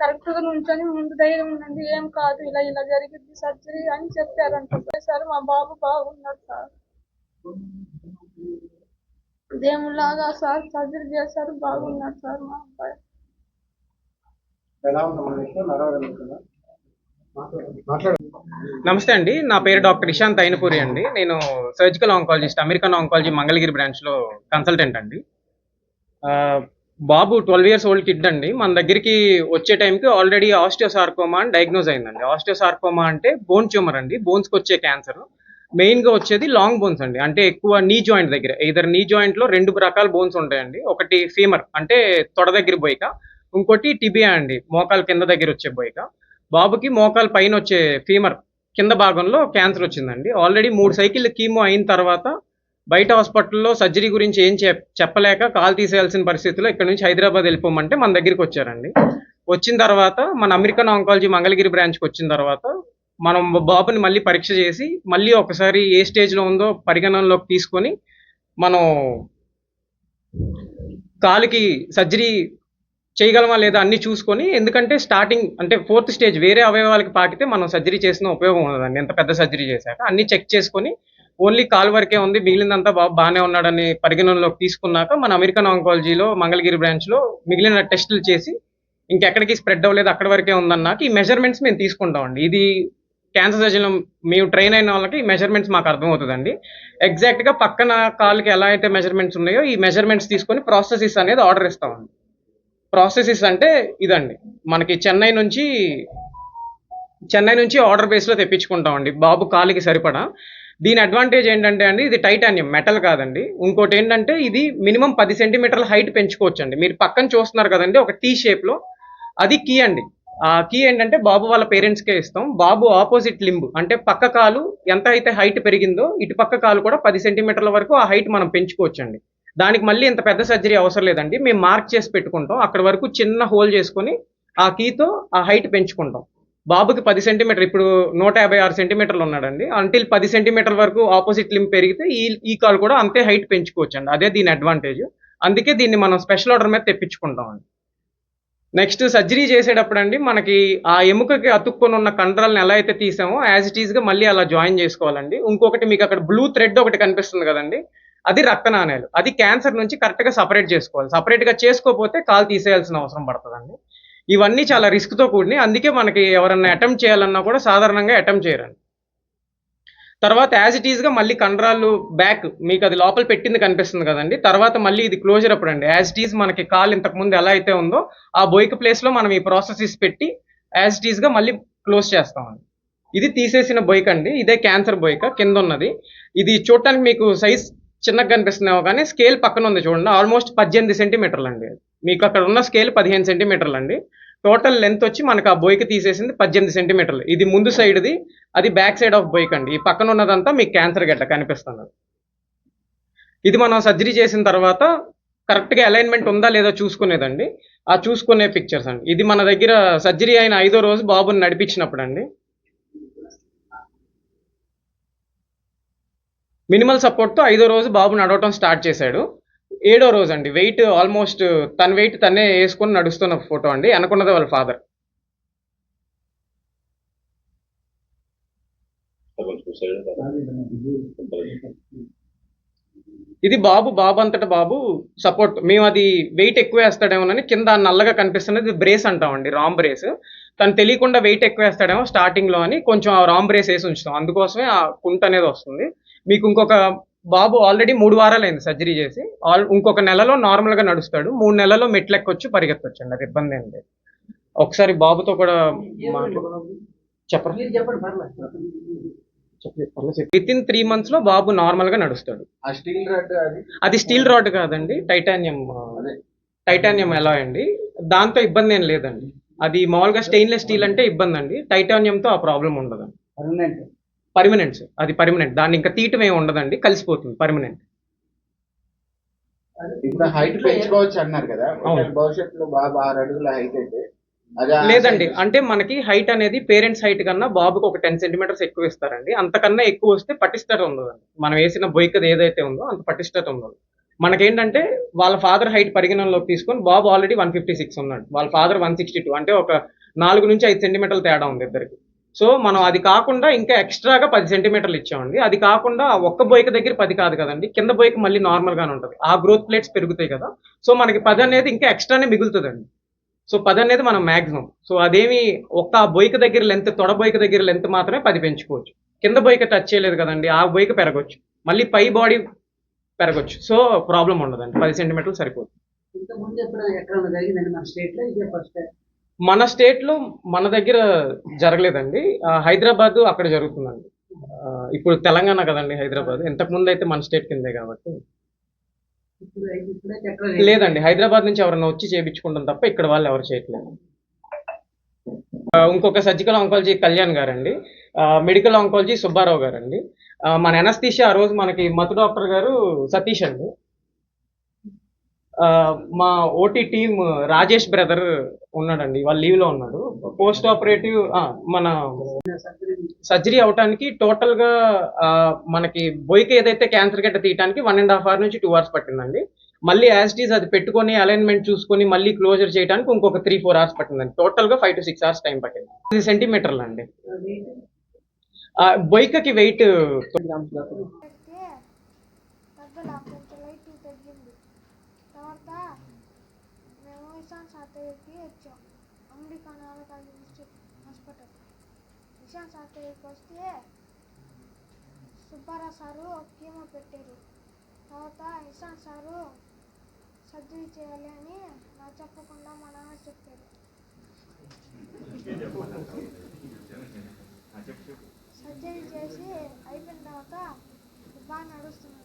కరెక్ట్గా నుంచొని ముందు ధైర్యం ఉండండి. ఏం కాదు ఇలా ఇలా జరిగింది సర్జరీ అని చెప్పారంట సార్ మా బాబు బాగున్నాడు సార్. దేవులాగా సార్ సర్జరీ చేశారు బాగున్నాడు సార్ మా అబ్బాయి. నమస్తే అండి. నా పేరు డాక్టర్ ఇషాంత్ అయినపూరి అండి. నేను surgical oncologist American oncology Mangalagiri బ్రాంచ్లో కన్సల్టెంట్ అండి. ఆ, బాబు ట్వెల్వ్ ఇయర్స్ ఓల్డ్ కిడ్ అండి. మన దగ్గరికి వచ్చే టైంకి ఆల్రెడీ ఆస్టియోసార్కోమా అని డయాగ్నోజ్ అయిందండి. ఆస్టియోసార్కోమా అంటే బోన్ ట్యూమర్ అండి. బోన్స్కి వచ్చే క్యాన్సర్. మెయిన్గా వచ్చేది లాంగ్ బోన్స్ అండి. అంటే ఎక్కువ నీ జాయింట్ దగ్గర. ఇద్దరు నీ జాయింట్లో రెండు రకాల బోన్స్ ఉంటాయండి. ఒకటి ఫీమర్ అంటే తొడ దగ్గర బోయిక. ఇంకోటి టిబియా అండి. మోకాల్ కింద దగ్గర వచ్చే బోయిక. బాబుకి మోకాల్ పైన వచ్చే ఫీమర్ కింద భాగంలో క్యాన్సర్ వచ్చిందండి. ఆల్రెడీ మూడు సైకిల్ కీమో అయిన తర్వాత బయట హాస్పిటల్లో సర్జరీ గురించి ఏం చెప్ చెప్పలేక కాల్ తీసేయాల్సిన పరిస్థితిలో ఇక్కడ నుంచి హైదరాబాద్ వెళ్ళిపోమంటే మన దగ్గరికి వచ్చారండి. వచ్చిన తర్వాత మన అమెరికన్ ఆంకాలజీ మంగళగిరి బ్రాంచ్కి వచ్చిన తర్వాత మనం బాబుని మళ్ళీ పరీక్ష చేసి మళ్ళీ ఒకసారి ఏ స్టేజ్లో ఉందో పరిగణనలోకి తీసుకొని మనం కాలుకి సర్జరీ చేయగలమా లేదా అన్ని చూసుకొని ఎందుకంటే స్టార్టింగ్ అంటే ఫోర్త్ స్టేజ్ వేరే అవయవాలకి పాకితే మనం సర్జరీ చేసిన ఉపయోగం ఉండదండి. ఎంత పెద్ద సర్జరీ చేశాక అన్ని చెక్ చేసుకొని ఓన్లీ కాల్ వరకే ఉంది. మిగిలిందంతా బాబు బాగానే ఉన్నాడని పరిగణనలోకి తీసుకున్నాక మన అమెరికన్ ఆంకాలజీలో మంగళగిరి బ్రాంచ్లో మిగిలిన టెస్టులు చేసి ఇంకెక్కడికి స్ప్రెడ్ అవ్వలేదు అక్కడి వరకే ఉందన్నాక ఈ మెజర్మెంట్స్ మేము తీసుకుంటామండి. ఇది క్యాన్సర్ సర్జన్లో మేము ట్రైన్ అయిన వాళ్ళకి ఈ మెజర్మెంట్స్ మాకు అర్థమవుతుందండి. ఎగ్జాక్ట్గా పక్కన కాల్కి ఎలా అయితే మెజర్మెంట్స్ ఉన్నాయో ఈ మెజర్మెంట్స్ తీసుకొని ప్రాసెసెస్ అనేది ఆర్డర్ ఇస్తామండి. ప్రాసెసెస్ అంటే ఇదండి. మనకి చెన్నై నుంచి చెన్నై నుంచి ఆర్డర్ బేస్లో తెప్పించుకుంటామండి. బాబు కాలికి సరిపడా. దీని అడ్వాంటేజ్ ఏంటంటే అండి ఇది టైటానియం మెటల్ కాదండి. ఇంకోటి ఏంటంటే ఇది మినిమం పది సెంటీమీటర్ల హైట్ పెంచుకోవచ్చు అండి మీరు పక్కన చూస్తున్నారు కదండి ఒక టీ షేప్లో అది కీ అండి. ఆ కీ ఏంటంటే బాబు వాళ్ళ పేరెంట్స్కే ఇస్తాం. బాబు ఆపోజిట్ లింబ్ అంటే పక్క కాలు ఎంత అయితే హైట్ పెరిగిందో ఇటు పక్క కాలు కూడా పది సెంటీమీటర్ల వరకు ఆ హైట్ మనం పెంచుకోవచ్చు అండి దానికి మళ్ళీ ఇంత పెద్ద సర్జరీ అవసరం లేదండి. మేము మార్క్ చేసి పెట్టుకుంటాం. అక్కడ వరకు చిన్న హోల్ చేసుకొని ఆ కీతో ఆ హైట్ పెంచుకుంటాం. బాబుకి పది సెంటీమీటర్ ఇప్పుడు నూట యాభై ఆరు సెంటీమీటర్లు ఉన్నాడండి. అంటిల్ పది సెంటీమీటర్ వరకు ఆపోజిట్ లింబ్ పెరిగితే ఈ ఈ కాల్ కూడా అంతే హైట్ పెంచుకోవచ్చు అండి అదే దీని అడ్వాంటేజ్ అందుకే దీన్ని మనం స్పెషల్ ఆర్డర్ మీద తెప్పించుకుంటాం అండి నెక్స్ట్ సర్జరీ చేసేటప్పుడు అండి మనకి ఆ ఎముకకి అతుక్కొని ఉన్న కండరాలను ఎలా అయితే తీసామో యాజ్ ఇట్ ఈస్గా మళ్ళీ అలా జాయిన్ చేసుకోవాలండి. ఇంకొకటి మీకు అక్కడ బ్లూ థ్రెడ్ ఒకటి కనిపిస్తుంది కదండి. అది రక్త నాణేలు. అది క్యాన్సర్ నుంచి కరెక్ట్గా సపరేట్ చేసుకోవాలి. సపరేట్గా చేసుకోకపోతే కాలు తీసేయాల్సిన అవసరం పడుతుందండి. ఇవన్నీ చాలా రిస్క్తో కూడినాయి అందుకే మనకి ఎవరన్నా అటెంప్ట్ చేయాలన్నా కూడా సాధారణంగా అటెంప్ట్ చేయరండి. తర్వాత యాజ్ ఇట్ ఈస్గా మళ్ళీ కండరాలు బ్యాక్ మీకు అది లోపల పెట్టింది కనిపిస్తుంది కదండి. తర్వాత మళ్ళీ ఇది క్లోజర్ అప్పుడు అండి. యాజ్ ఇట్ ఈస్ మనకి కాల్ ఇంతకు ముందు ఎలా అయితే ఉందో ఆ బొయిక్ ప్లేస్లో మనం ఈ ప్రాసెసెస్ పెట్టి యాజ్ ఇట్ ఈస్గా మళ్ళీ క్లోజ్ చేస్తామండి. ఇది తీసేసిన బొయిక్ అండి. ఇదే క్యాన్సర్ బొయిక కింద ఉన్నది. ఇది చూడటానికి మీకు సైజ్ చిన్నగా కనిపిస్తున్నామో కానీ స్కేల్ పక్కన ఉంది చూడండి. ఆల్మోస్ట్ పద్దెనిమిది సెంటీమీటర్లు అండి మీకు అక్కడ ఉన్న స్కేల్ పదిహేను సెంటీమీటర్లు అండి. టోటల్ లెంత్ వచ్చి మనకు ఆ బొయ్కి తీసేసింది పద్దెనిమిది సెంటీమీటర్లు ఇది ముందు సైడ్ది అది బ్యాక్ సైడ్ ఆఫ్ బొయ్క్ అండి. ఈ పక్కన ఉన్నదంతా మీకు క్యాన్సర్ గడ్డ కనిపిస్తుంది. ఇది మనం సర్జరీ చేసిన తర్వాత కరెక్ట్గా అలైన్మెంట్ ఉందా లేదో చూసుకునేదండి. ఆ చూసుకునే పిక్చర్స్ అండి. ఇది మన దగ్గర సర్జరీ అయిన ఐదో రోజు బాబుని నడిపించినప్పుడు అండి. మినిమల్ సపోర్ట్తో ఐదో రోజు బాబు నడవటం స్టార్ట్ చేశాడు. ఏడో రోజు అండి వెయిట్ ఆల్మోస్ట్ తన వెయిట్ తనే వేసుకొని నడుస్తున్న ఫోటో అండి. అనుకున్నది వాళ్ళ ఫాదర్ ఇది బాబు బాబు అంతటా బాబు సపోర్ట్ మేము అది వెయిట్ ఎక్కువ వేస్తాడేమోనని కింద నల్లగా కనిపిస్తున్నది బ్రేస్ అంటామండి రామ్ బ్రేస్ తను తెలియకుండా వెయిట్ ఎక్కువ వేస్తాడేమో స్టార్టింగ్లో అని కొంచెం ఆ రామ్ బ్రేస్ వేసి ఉంచుతాం. అందుకోసమే ఆ కుంట అనేది వస్తుంది. మీకు ఇంకొక బాబు ఆల్రెడీ మూడు వారాలు అయింది సర్జరీ చేసి. ఆల్ ఇంకొక నెలలో normal గా నడుస్తాడు. మూడు నెలల్లో మెట్లు ఎక్కొచ్చు పరిగెత్తొచ్చు అండి అది ఇబ్బంది ఏం లేదు. ఒకసారి బాబుతో కూడా చెప్పండి విత్ ఇన్ త్రీ మంత్స్లో బాబు నార్మల్గా నడుస్తాడు. అది? స్టీల్ రాడ్ కాదండి టైటానియం టైటానియం ఎలా అండి? దాంతో ఇబ్బంది ఏం లేదండి. అది మామూలుగా స్టెయిన్లెస్ స్టీల్ అంటే ఇబ్బంది అండి టైటానియంతో ఆ ప్రాబ్లం ఉండదు. పర్మనెంట్ అది పర్మనెంట్ దాన్ని ఇంకా తీయటం ఏమి ఉండదండి. కలిసిపోతుంది. పర్మనెంట్ ఇప్పుడు హైట్ పెంచుకోవచ్చు అన్నారు కదా. అవును. భవిష్యత్తులో బాగా ఆరు అడుగుల హైట్ అయితే అది ఆ లేదండి. అంటే మనకి హైట్ అనేది పేరెంట్స్ హైట్ కన్నా బాబుకి ఒక టెన్ సెంటీమీటర్స్ ఎక్కువ ఇస్తారండి. అంతకన్నా ఎక్కువ వస్తే పటిష్టత ఉండదండి. మనం వేసిన బొయ్కది ఏదైతే ఉందో అంత పటిష్టత ఉండదు. మనకేంటంటే వాళ్ళ ఫాదర్ హైట్ పరిగణనలోకి తీసుకొని బాబు ఆల్రెడీ వన్ ఫిఫ్టీ సిక్స్ ఉన్నాడు. వాళ్ళ ఫాదర్ వన్ సిక్స్టీ టూ అంటే ఒక నాలుగు నుంచి ఐదు సెంటీమీటర్ల తేడా ఉంది ఇద్దరికి. సో మనం అది కాకుండా ఇంకా ఎక్స్ట్రాగా పది సెంటీమీటర్లు ఇచ్చామండి. అది కాకుండా ఒక్క బొయ్యక దగ్గర పది కాదు కదండి. కింద బొయ్యకి మళ్ళీ నార్మల్ గానే ఉంటుంది. ఆ గ్రోత్ ప్లేట్స్ పెరుగుతాయి కదా. సో మనకి పది అనేది ఇంకా ఎక్స్ట్రానే మిగులుతుందండి. సో పది అనేది మనం మాక్సిమం. సో అదేమి ఒక్క బొయ్యక దగ్గర లెంత్ తొడ బొయ్యక దగ్గర లెంత్ మాత్రమే పది పెంచుకోవచ్చు. కింద బొయ్యక టచ్ చేయలేదు కదండి. ఆ బొయ్యక పెరగచ్చు. మళ్ళీ పై బాడీ పెరగచ్చు. సో ప్రాబ్లం ఉండదండి. పది సెంటీమీటర్లు సరిపోతుంది ఇంతకుముందు ఎప్పుడు ఎక్కడ జరిగిందండి మన స్టేట్లో? ఇదే ఫస్ట్ మన స్టేట్లో మన దగ్గర జరగలేదండి. హైదరాబాద్ అక్కడ జరుగుతుందండి. ఇప్పుడు తెలంగాణ కదండి హైదరాబాద్. ఇంతకు ముందు అయితే మన స్టేట్ కిందే కాబట్టి. లేదండి. హైదరాబాద్ నుంచి ఎవరైనా వచ్చి చేయించుకుంటాం తప్ప ఇక్కడ వాళ్ళు ఎవరు చేయట్లేదు. ఇంకొక సర్జికల్ ఆంకాలజీ కళ్యాణ్ గారండి. మెడికల్ ఆంకాలజీ సుబ్బారావు గారండి. మన ఎనస్థీషియా ఆ రోజు మనకి మతు డాక్టర్ గారు సతీష్ అండి. మా ఓటీ టీమ్ రాజేష్ బ్రదర్ ఉన్నాడండి వాళ్ళు లీవ్లో ఉన్నాడు. పోస్ట్ ఆపరేటివ్ మన సర్జరీ అవటానికి టోటల్గా ఆ, మనకి బొయ్క ఏదైతే క్యాన్సర్ గడ్డ తీయడానికి వన్ అండ్ హాఫ్ అవర్ నుంచి టూ అవర్స్ పట్టిందండి. మళ్ళీ యాజ్ ఈజ్ అది పెట్టుకొని అలైన్మెంట్ చూసుకొని మళ్ళీ క్లోజర్ చేయడానికి ఇంకొక త్రీ ఫోర్ అవర్స్ పట్టిందండి. టోటల్గా five to six hours time పట్టింది. ఇది సెంటీమీటర్లు అండి. ఆ, బొయ్కకి వెయిట్ సార్ దగ్గరికి వచ్చాం. అమెరికా నాలుగు హాస్పిటల్. సార్ దగ్గరికి వస్తే సుబ్బారావు సారు కీమో పెట్టారు. తర్వాత ఇషాన్ సారు సర్జరీ చేయాలి అని నాకు చెప్పకుండా మా నాన్న చెప్పారు. సర్జరీ చేసి అయిపోయిన తర్వాత బాగా నడుస్తున్నాడు